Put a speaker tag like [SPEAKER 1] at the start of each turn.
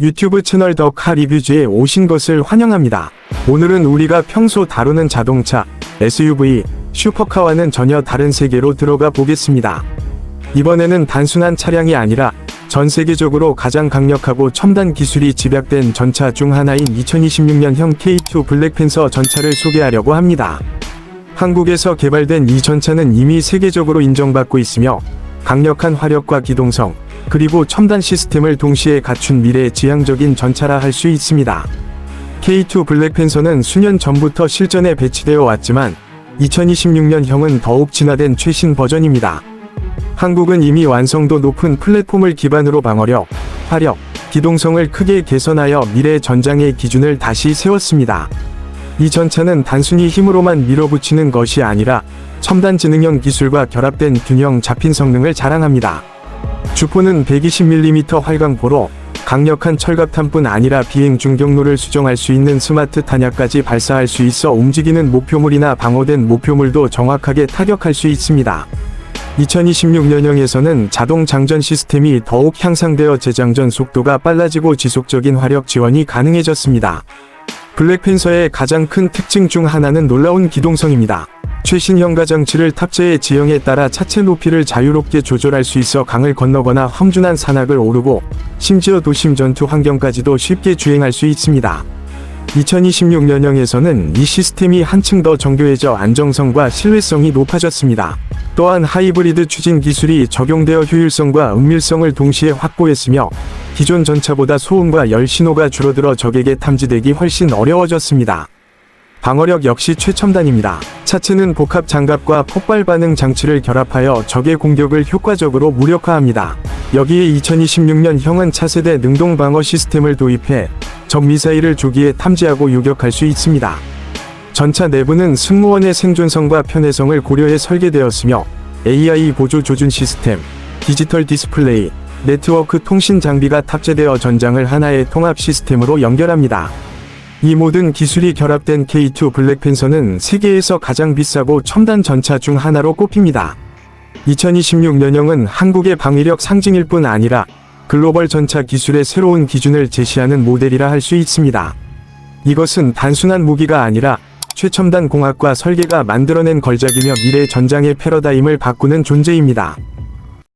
[SPEAKER 1] 유튜브 채널 더카 리뷰즈에 오신 것을 환영합니다. 오늘은 우리가 평소 다루는 자동차, SUV, 슈퍼카와는 전혀 다른 세계로 들어가 보겠습니다. 이번에는 단순한 차량이 아니라 전 세계적으로 가장 강력하고 첨단 기술이 집약된 전차 중 하나인 2026년형 K2 블랙팬서 전차를 소개하려고 합니다. 한국에서 개발된 이 전차는 이미 세계적으로 인정받고 있으며 강력한 화력과 기동성, 그리고 첨단 시스템을 동시에 갖춘 미래의 지향적인 전차라 할 수 있습니다. K2 블랙팬서는 수년 전부터 실전에 배치되어 왔지만 2026년형은 더욱 진화된 최신 버전입니다. 한국은 이미 완성도 높은 플랫폼을 기반으로 방어력, 화력, 기동성을 크게 개선하여 미래 전장의 기준을 다시 세웠습니다. 이 전차는 단순히 힘으로만 밀어붙이는 것이 아니라 첨단 지능형 기술과 결합된 균형 잡힌 성능을 자랑합니다. 주포는 120mm 활강포로 강력한 철갑탄뿐 아니라 비행 중 경로를 수정할 수 있는 스마트 탄약까지 발사할 수 있어 움직이는 목표물이나 방어된 목표물도 정확하게 타격할 수 있습니다. 2026년형에서는 자동 장전 시스템이 더욱 향상되어 재장전 속도가 빨라지고 지속적인 화력 지원이 가능해졌습니다. 블랙팬서의 가장 큰 특징 중 하나는 놀라운 기동성입니다. 최신 현가 장치를 탑재해 지형에 따라 차체 높이를 자유롭게 조절할 수 있어 강을 건너거나 험준한 산악을 오르고 심지어 도심 전투 환경까지도 쉽게 주행할 수 있습니다. 2026년형에서는 이 시스템이 한층 더 정교해져 안정성과 신뢰성이 높아졌습니다. 또한 하이브리드 추진 기술이 적용되어 효율성과 은밀성을 동시에 확보했으며 기존 전차보다 소음과 열 신호가 줄어들어 적에게 탐지되기 훨씬 어려워졌습니다. 방어력 역시 최첨단입니다. 차체는 복합 장갑과 폭발 반응 장치를 결합하여 적의 공격을 효과적으로 무력화합니다. 여기에 2026년 형은 차세대 능동 방어 시스템을 도입해 적 미사일을 조기에 탐지하고 유격할 수 있습니다. 전차 내부는 승무원의 생존성과 편의성을 고려해 설계되었으며 AI 보조 조준 시스템, 디지털 디스플레이, 네트워크 통신 장비가 탑재되어 전장을 하나의 통합 시스템으로 연결합니다. 이 모든 기술이 결합된 K2 블랙팬서는 세계에서 가장 비싸고 첨단 전차 중 하나로 꼽힙니다. 2026년형은 한국의 방위력 상징일 뿐 아니라 글로벌 전차 기술의 새로운 기준을 제시하는 모델이라 할 수 있습니다. 이것은 단순한 무기가 아니라 최첨단 공학과 설계가 만들어낸 걸작이며 미래 전장의 패러다임을 바꾸는 존재입니다.